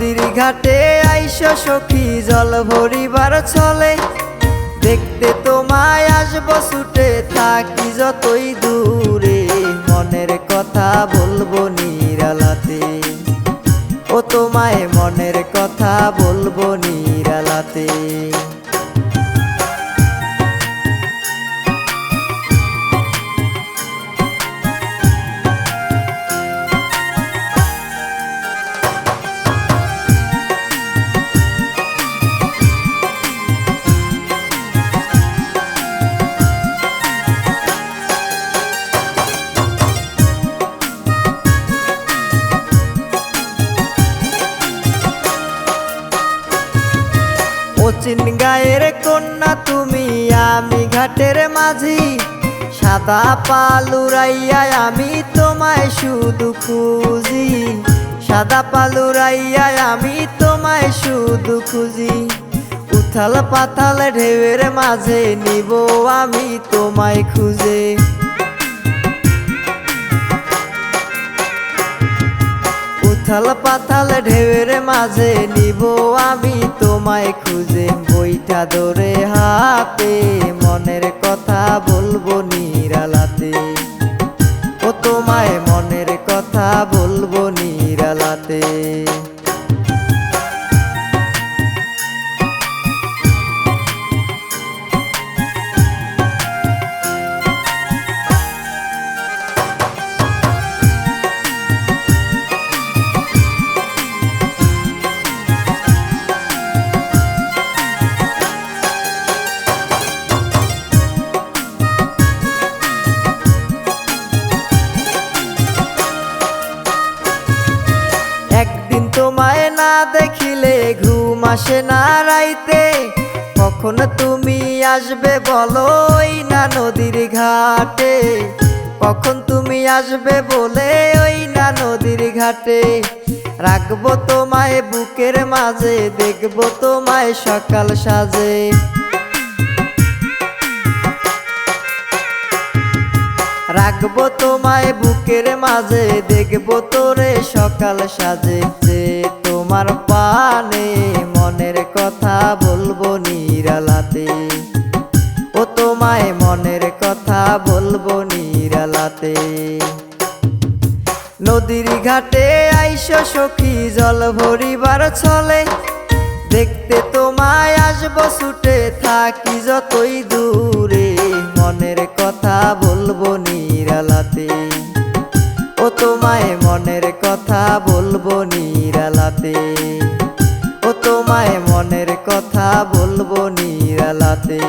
নদীর ঘাটে আইস সখী, জল ভরিবার চলে দেখতে তোমায় আসব ছুটে, থাকি যতই দূরে। মনের কথা বলব নিরালাতে। ও তোমায় মনের কথা বলব নিরালাতে। অচিন গায়ের কন্যা তুমি, আমি ঘাটের মাঝি। সাদা পালুরাইয়া আমি তোমায় শুধু খুঁজি। সাদা পালুরাইয়া আমি তোমায় শুধু খুঁজি। উথাল পাথাল ঢেউয়ের মাঝে নিব আমি তোমায় খুঁজে। উথাল পাথাল ঢেউয়ের মাঝে নিব আমি তোমায় খুঁজে। বইটা ধরে হাতে, মনের কথা বলব নিরালাতে। ও তোমায় মনের কথা বলব নিরালাতে। তোমায় না দেখিলে ঘুম আসে না রাইতে। কখন তুমি আসবে বলো ওই না নদীর ঘাটে। কখন তুমি আসবে বলে ওই না নদীর ঘাটে। রাখব তোমায় বুকের মাঝে, দেখব তোমায় সকাল সাজে। রাখব তোমায় বুকের মাঝে, দেখব তোরে সকাল সাজে। তোমার পানে মনের কথা বলব নিরালাতে। ও তোমায় মনের কথা বলব নিরালাতে। নদীর ঘাটে আইস সখী, জল ভরিবার চলে দেখতে তোমায় আসব, ছুটে থাকি যতই দূরে। মনের কথা বলব নিরালাতে। ও তোমায় মনের কথা বলব নিরালাতে ও তোমায় মনের কথা বলব নিরালাতে